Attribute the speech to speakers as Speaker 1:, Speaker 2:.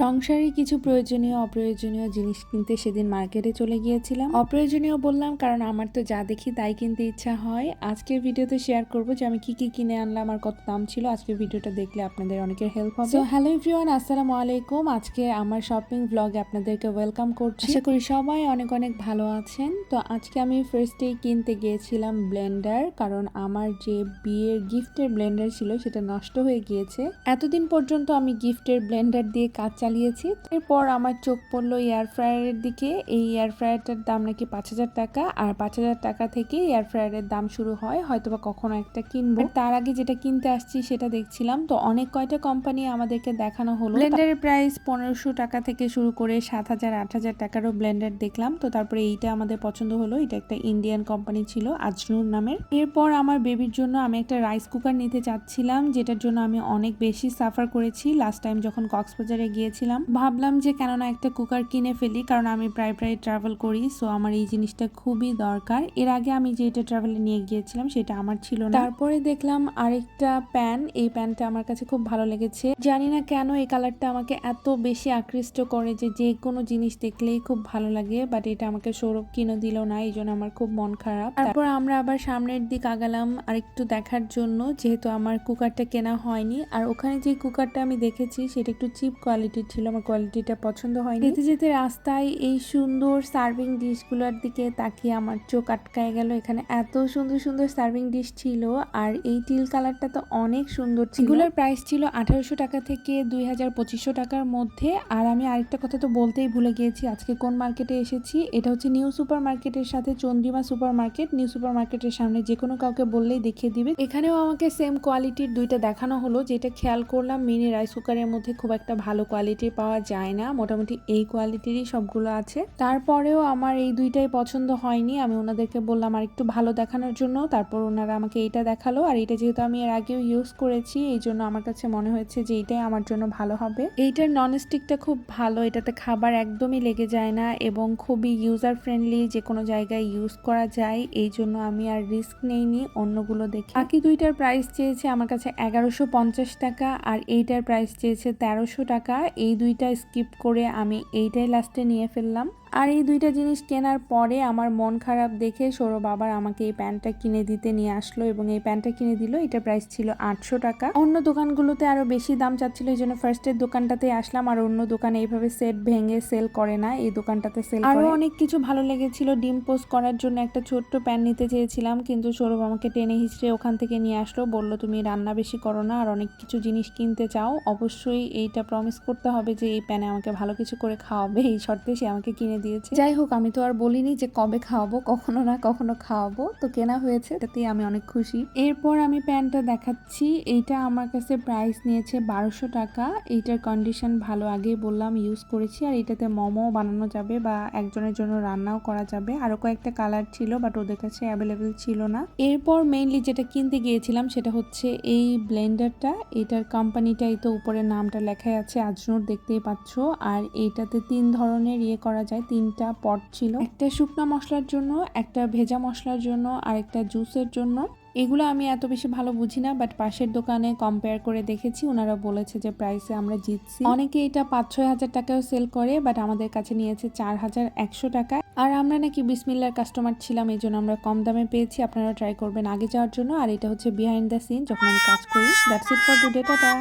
Speaker 1: সংসারে কিছু প্রয়োজনীয় অপ্রয়োজনীয় জিনিস কিনতে সেদিন মার্কেটে চলে গিয়েছিলাম। অপ্রয়োজনীয় বললাম কারণ আমার তো যা দেখি তাই কিনতে ইচ্ছা হয়। আজকের ভিডিওতে শেয়ার করব যে আমি কি কি কিনে আনলাম আর কত দাম ছিল। আজকের ভিডিওটা দেখলে আপনাদের অনেকের হেল্প হবে। তো হ্যালো এভরিওয়ান আসসালামু আলাইকুম। আজকে আমার শপিং ব্লগে আপনাদেরকে ওয়েলকাম করছি। আশা করি সবাই অনেক অনেক ভালো আছেন। তো আজকে আমি ফার্স্টেই কিনতে গিয়েছিলাম ব্লেন্ডার কারণ আমার যে বিয়ের গিফটের ব্লেন্ডার ছিল সেটা নষ্ট হয়ে গিয়েছে। এতদিন পর্যন্ত আমি গিফটের ব্লেন্ডার দিয়ে কাজ চালিয়েছি। এরপর আমার চোখ পড়ল এয়ার ফ্রায়ারের দিকে। এই এয়ার ফ্রায়ারটার দাম নাকি পাঁচ হাজার টাকা। আর পাঁচ হাজার টাকা থেকে এয়ার ফ্রায়ারের দাম শুরু হয় হয়তোবা কখনো একটা কিনবো। তার আগে যেটা কিনতে আসছি সেটা দেখছিলাম। তো অনেক কয়টা কোম্পানি আমাদেরকে দেখানো হলো। ব্লেন্ডারের প্রাইস পনেরোশো টাকা থেকে শুরু করে সাত হাজার, আট হাজার টাকারও ব্লেন্ডার দেখলাম। তো তারপরে এইটা আমাদের পছন্দ হলো। এটা একটা ইন্ডিয়ান কোম্পানি ছিল, আজনুর নামের। এরপর আমার বেবির জন্য আমি একটা রাইস কুকার নিতে চাচ্ছিলাম, যেটার জন্য আমি অনেক বেশি সাফার করেছি। লাস্ট টাইম যখন কক্সবাজারে গিয়েছিলাম ভাবলাম যে কেননা একটা কুকার কিনে ফেলি, কারণ আমি প্রায় প্রায় ট্রাভেল করি সো আমার এই জিনিসটা খুবই দরকার। এর আগে আমি যেটা ট্রাভেলে নিয়ে গিয়েছিলাম সেটা আমার ছিল না। তারপরে দেখলাম আরেকটা প্যান এই প্যানটা আমার কাছে খুব ভালো লেগেছে। জানি না কেন এই কালারটা আমাকে এত বেশি আকৃষ্ট করে যে যে কোনো জিনিস দেখলেই খুব ভালো লাগে বাট এটা আমাকে সৌরভ কিনে দিল না, এই জন্য আমার খুব মন খারাপ। তারপর আমরা আবার সামনের দিক আগালাম আরেকটু দেখার জন্য, যেহেতু আমার কুকারটা কেনা হয়নি। আর ওখানে যে কুকারটা আমি দেখেছি, সেটা একটু চিপ কোয়ালিটির ছিল আমার কোয়ালিটিটা পছন্দ হয়নি। যেতে যেতে রাস্তায় এই সুন্দর সার্ভিং ডিশগুলোর দিকে তাকিয়ে আমার চোখ আটকায় গেল। এখানে এত সুন্দর সুন্দর সার্ভিং ডিশ ছিল আর এই টিল কালারটা তো অনেক সুন্দর ছিল। এগুলোর প্রাইস ছিল আঠারোশো টাকা থেকে দুই হাজার পঁচিশশো টাকার মধ্যে। আর আমি আরেকটা কথা তো বলতেই ভুলে গিয়েছি আজকে কোন মার্কেটে এসেছি? এটা হচ্ছে নিউ সুপার মার্কেটের সাথে Chandrima super market new super মার্কেটের সামনে যে কোনো কাউকে বললেই দেখিয়ে দিবে। এখানেও আমাকে সেম কোয়ালিটির দুইটা দেখানো হলো যেটা খেয়াল করলাম মিনি রাইস কুকারের মধ্যে খুব একটা ভালো কোয়ালিটির পাওয়া যায় না, মোটামুটি এই কোয়ালিটিরই সবগুলো আছে। তারপরেও আমার এই দুইটাই পছন্দ হয়নি, আমি ওনাদেরকে বললাম আর একটু ভালো দেখানোর জন্য, তারপর ওনারা আমাকে এইটা দেখাল, আর এটা যেহেতু আমি এর আগেও ইউজ করেছি, এই জন্য আমার কাছে মনে হয়েছে যে এইটাই আমার জন্য ভালো হবে। এইটার ননস্টিকটা খুব ভালো, এটাতে খাবার একদমই লেগে যায় না এবং খুবই ইউজার ফ্রেন্ডলি যে কোনো জায়গায় ইউজ করা যায়, এই জন্য আমি আর রিস্ক নেইনি অন্যগুলো দেখে। বাকি দুইটার প্রাইস চেয়েছে আমার কাছে এগারোশো টাকা, আর এইটার প্রাইস চেয়েছে তেরোশো টাকা এই দুইটা স্কিপ করে আমি এইটাই লাস্টে নিয়ে ফেললাম। আর এই দুইটা জিনিস কেনার পরে আমার মন খারাপ দেখে সৌরভ আবার আমাকে এই প্যান্টটা কিনে দিতে নিয়ে আসলো এবং এই প্যান্টটা কিনে দিল। এটা প্রাইস ছিল আটশো টাকা। অন্য দোকানগুলোতে আরও বেশি দাম চাচ্ছিল এই জন্য ফার্স্টের দোকানটাতে আসলাম। আর অন্য দোকানে এইভাবে সেট ভেঙে সেল করে না এই দোকানটাতে সেল আরও অনেক কিছু ভালো লেগেছিল ডিম পোস্ট করার জন্য একটা ছোট্ট প্যান নিতে চেয়েছিলাম কিন্তু সৌরভ আমাকে টেনে হিচড়ে ওখান থেকে নিয়ে আসলো বলল তুমি রান্না বেশি করো না আর অনেক কিছু জিনিস কিনতে চাও অবশ্যই এইটা প্রমিস করতে হবে যে এই প্যানে আমাকে ভালো কিছু করে খাওয়াবে এই শর্তে সে আমাকে কিনে দিয়েছে। যাই হোক, আমি তো আর বলিনি যে কবে খাওয়াবো, কখনো না কখনো খাওয়াবো। তো কেনা হয়েছে, তাতেই আমি অনেক খুশি। এরপর আমি প্যান্টটা দেখাচ্ছি। এইটা আমার কাছে প্রাইস নিয়েছে বারোশো টাকা। এইটার কন্ডিশন ভালো আগেই বললাম ইউজ করেছি। আর এটাতে মোমো বানানো যাবে বা একজনের জন্য রান্নাও করা যাবে। আরও কয়েকটা কালার ছিল বাট ওদের কাছে অ্যাভেলেবেল ছিল না। এরপর মেইনলি যেটা কিনতে গিয়েছিলাম, সেটা হচ্ছে এই ব্লেন্ডারটা এটার কোম্পানিটাই তো উপরে নামটা লেখাই আছে, আজনুর দেখতেই পাচ্ছ। আর এইটাতে তিন ধরনের ইয়ে করা যায় তিনটা পট ছিল। একটা শুকনো মশলার জন্য, একটা ভেজা মশলার জন্য আর একটা জুসের জন্য। এগুলো আমি এত বেশি ভালো বুঝি না বাট পাশের দোকানে কম্পেয়ার করে দেখেছি, ওনারা বলেছে যে প্রাইসে আমরা জিতছি। অনেকে এটা পাঁচ ছয় হাজার টাকাও সেল করে বাট আমাদের কাছে নিয়েছে চার হাজার একশো টাকা। আর আমরা নাকি বিসমিল্লার কাস্টমার ছিলাম, এই জন্য আমরা কম দামে পেয়েছি আপনারা ট্রাই করবেন আগে যাওয়ার জন্য। আর এটা হচ্ছে বিহাইন্ড দ্য সিন যখন আমি কাজ করি। That's it for today tata.